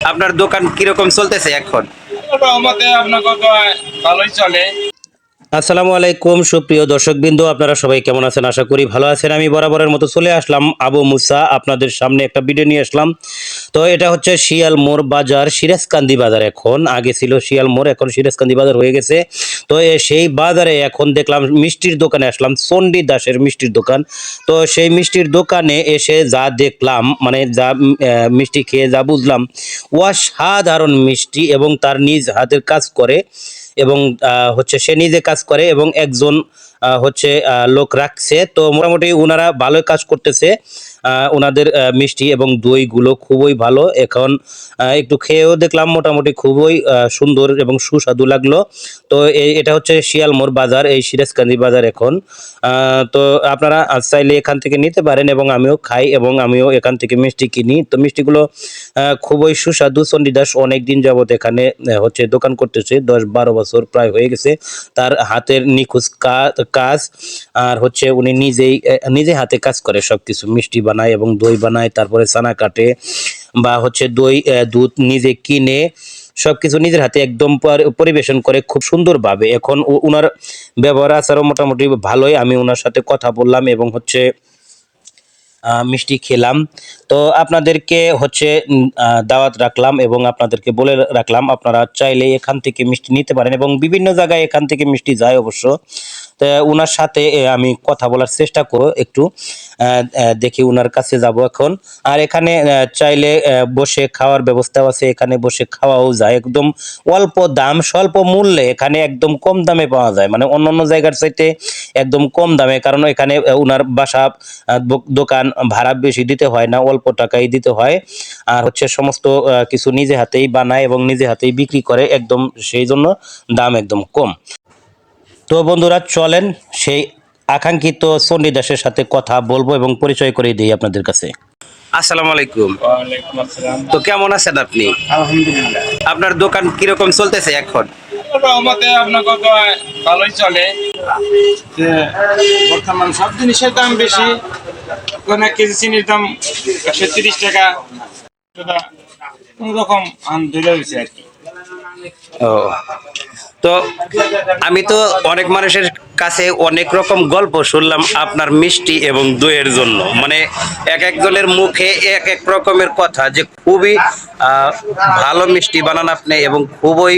আপনার দোকান কীরকম চলতেছে এখন? আমাদের আপনার ভালোই চলে। আসসালামু আলাইকুম, সুপ্রিয় দর্শকবৃন্দ, আপনারা সবাই কেমন আছেন? আশা করি ভালো আছেন। আমি বরাবরের মতো চলে আসলাম আবু মুসা, আপনাদের সামনে একটা ভিডিও নিয়ে আসলাম। তো এটা হচ্ছে শিয়ালমোড় বাজার, সিরাজকান্দি বাজার এখন। আগে ছিল শিয়ালমোড় এখন সিরাজকান্দি বাজার হয়ে গেছে। তো সেই বাজারে এখন দেখলাম মিষ্টির দোকানে আসলাম, চণ্ডী দাসের মিষ্টির দোকান। তো সেই মিষ্টির দোকানে এসে যা দেখলাম মানে যা মিষ্টি খেয়ে যা বুঝলাম, অসাধারণ মিষ্টি এবং তার নিজ হাতের কাজ করে। এবং হচ্ছে সে নিজে কাজ করে এবং একজন হচ্ছে লোক রাখছে। তো মোটামুটি ওনারা ভালোই কাজ করতেছে। ওনাদের মিষ্টি এবং দইগুলো খুবই ভালো। এখন একটু খেয়েও দেখলাম মোটামুটি খুবই সুন্দর এবং সুস্বাদু লাগল। তো এটা হচ্ছে শিয়ালমোড় বাজার, এই সিরাজকান্দি বাজার এখন। তো আপনারা চাইলে এখান থেকে নিতে পারেন এবং আমিও খাই এবং আমিও এখান থেকে মিষ্টি কিনি। তো মিষ্টিগুলো খুবই সুস্বাদু। চণ্ডীদাস অনেক দিন যাবত এখানে হচ্ছে দোকান করতেছে। দশ বারো বছর প্রায় হয়ে গেছে। তার হাতের নিখুঁজ কাজ, আর হচ্ছে উনি নিজেই নিজে হাতে কাজ করে সবকিছু। মিষ্টি বানায় এবং দই বানায়, তারপরে চানা কাটে, বা হচ্ছে দই দুধ নিজে কিনে সবকিছু নিজের হাতে একদম পর- পরিবেশন করে খুব সুন্দরভাবে। এখন ওনার ব্যবহার, আচারও মোটামুটি ভালোই। আমি ওনার সাথে কথা বললাম এবং হচ্ছে মিষ্টি খেলাম। তো আপনাদেরকে হচ্ছে দাওয়াত রাখলাম এবং আপনাদেরকে বলে রাখলাম, আপনারা চাইলে এখান থেকে মিষ্টি নিতে পারেন এবং বিভিন্ন জায়গায় এখান থেকে মিষ্টি যায় অবশ্য। তো ওনার সাথে আমি কথা বলার চেষ্টা করো একটু। দেখি ওনার কাছে যাব এখন। আর এখানে চাইলে বসে খাওয়ার ব্যবস্থাও আছে, এখানে বসে খাওয়াও যায়। একদম অল্প দাম, স্বল্প মূল্যে এখানে একদম কম দামে পাওয়া যায়। মানে অন্য অন্য জায়গার চাইতে একদম কম দামে, কারণ এখানে ওনার বাসা দোকান ভাড়া বেশি দিতে হয় না অল্প টাকাই দিতে হয়। আর হচ্ছে সমস্ত কিছু নিজে হাতেই বানায় এবং নিজে হাতেই বিক্রি করে একদম সেই জন্য দাম একদম কম। তো বন্ধুরা চলেন সেই আকাঙ্ক্ষিত চণ্ডীদাসের সাথে কথা বলব এবং পরিচয় করে দিই আপনাদের কাছে। আসসালামু আলাইকুম। তো কেমন আছেন আপনি? আলহামদুলিল্লাহ। আপনার দোকান কীরকম চলতেছে এখন? ভালোই চলে। বর্তমান সব জিনিসের দাম বেশি। কেজি চিনির দাম টাকা। ও। তো আমি তো অনেক মানুষের কাছে অনেক রকম গল্প শুনলাম আপনার মিষ্টি এবং দইয়ের জন্য। মানে এক একজনের মুখে এক এক রকমের কথা যে খুবই ভালো মিষ্টি বানান আপনি এবং খুবই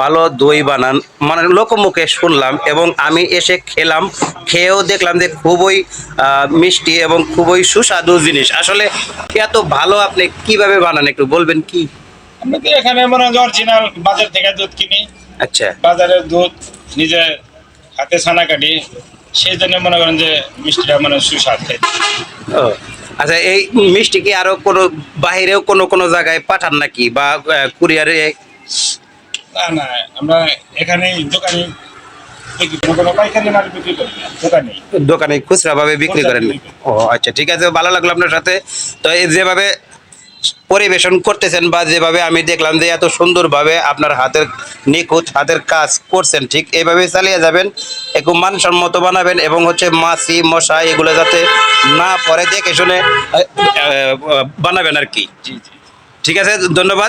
ভালো দই বানান। মানে লোকমুখে শুনলাম এবং আমি এসে খেলাম খেয়েও দেখলাম যে খুবই মিষ্টি এবং খুবই সুস্বাদু জিনিস। আসলে এত ভালো আপনি কীভাবে বানান একটু বলবেন কি? আমরা তো এখানে মনে হয় অরিজিনাল বাজার থেকে দুধ কিনি। আচ্ছা। বাজারের দুধ নিজে হাতে ছানা কাটি সেই জন্য মনে করেন যে মিষ্টিটা মানে সুস্বাদ। খাই ও আচ্ছা এই মিষ্টি কি আরও কোনো বাইরেও কোনো কোনো জায়গায় পাঠান নাকি? বা কুরিয়ারে না না আমরা এখানে দোকানে দোকানে খুচরা ভাবে বিক্রি করেন ও আচ্ছা ঠিক আছে ভালো লাগল আপনার সাথে। তো যেভাবে পরিবেশন করতেছেন বা যেভাবে আমি দেখলাম যে এত সুন্দরভাবে আপনার হাতের নিখুঁত হাতের কাজ করছেন ঠিক এইভাবে চালিয়ে যাবেন একটু মানসম্মত বানাবেন এবং হচ্ছে মাছি মশা এগুলো যাতে না পরে দেখে শুনে বানাবেন আর কি। ঠিক আছে ধন্যবাদ।